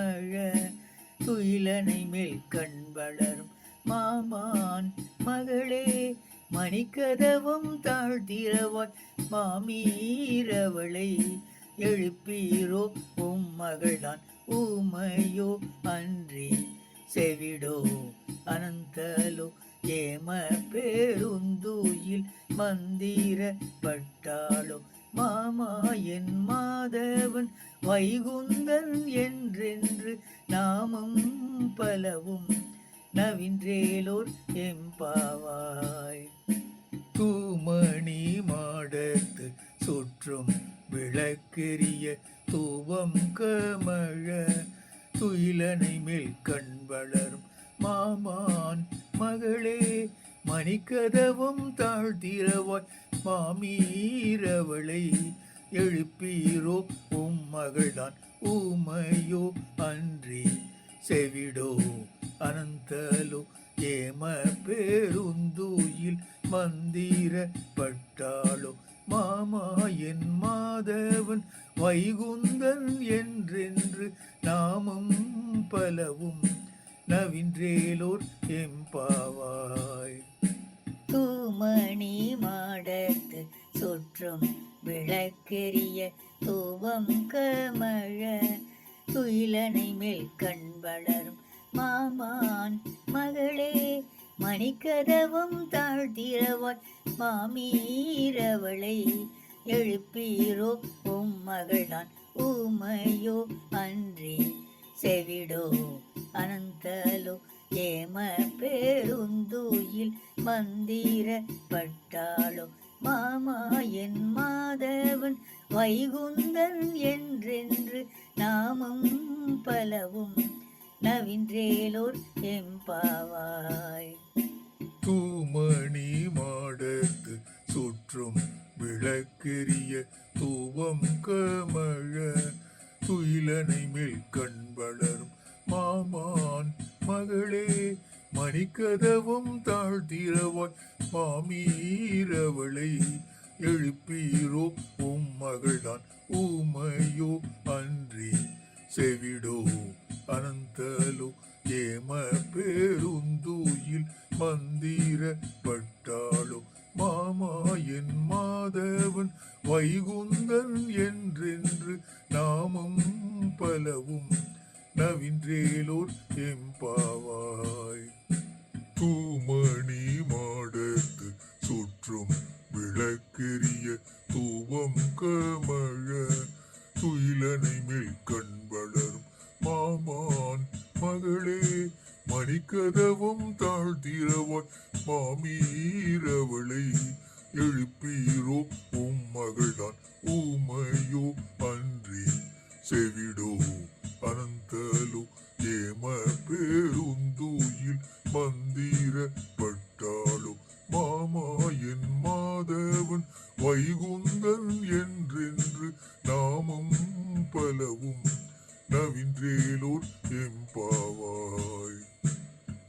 மழ துயிலனை மேல் கண் வளரும் மாமான் மகளே மணிக்கதவும் தாழ்த்திரவாய் மாமீரவளை. எழுப்பீரோ உம் மகள்தான் ஊமையோ அன்றி செவிடோ அனந்தலோ ஏம பேருந்துயில் மந்திர பட்டாலும் மாமா என் மாதவன் வைகுந்தன் என்றென்று நாமும் பலவும் நவின்றேலோர் எம்பாவாய். தூமணி மாடத்து சுற்றும் விளக்கெரிய தூவம் கமழ துயிலனை மேல் கண் வளரும் மாமான் மகளே மணிக்கதவும் தாழ்த்திரவாய் மாமீரவளை எழுப்பீரோ? உம் மகள்தான் ஊமையோ அன்றி செவிடோ அனந்தலோ. ஏம பேருந்தூயில் மந்திரப்பட்டாளோ? மாமா என் மாதவன் வைகுந்தன் என்றென்று நாமும் பலவும் நவின்றேலோர் எம்பாவாய் தூமணி மாடத்து சுற்றும் விளக்கெரிய தூவம் கமழ. துயிலனை மேல் கண் வளரும் மாமான் மகளே மணிக்கதவும் தாழ்த்திரவாய் மாமீரவளை. எழுப்பீரோ உம் மகள்தான் ஊமையோ அன்றி செவிடோ. அனந்தலோ ஏம பேருந்துயில் மந்திர பட்டாளோ மாமா என் மாதவன் வைகுந்தன் என்றென்று நாமும் பலவும் நவின்றேலோர் எம்பாவாய். தூமணி மாடத்து சுற்றும் விளக்கெரிய தூவம் கமழ துயிலனை மேல் கண் வளரும் மாமான் மகளே மணிக்கதவும் தாழ்த்திரவாய் மாமீரவளை எழுப்பீரோ? உம் மகள்தான் ஊமையோ அன்றி செவிடோ அனந்தலோ ஏம பேருந்தூயில் மந்திர பட்டாளோ மாமா என் மாதவன் வைகுந்தன் என்றென்று நாமும் பலவும் நவின்றேலோர் எம்பாவாய் தூமணி மாடத்து சுற்றும் விளக்கெரிய தூவம் கமழ. துயிலனை மேல் கண் வளரும் மாமான் மகளே மணிக்கதவும் தாழ்த்திரவாய் மாமீரவளை. எழுப்பீரோ உம் மகள்தான் ஊமையோ அன்றி செவிடோ நாமம் பலவும் நவின்றேலோர் எம்பாவாய்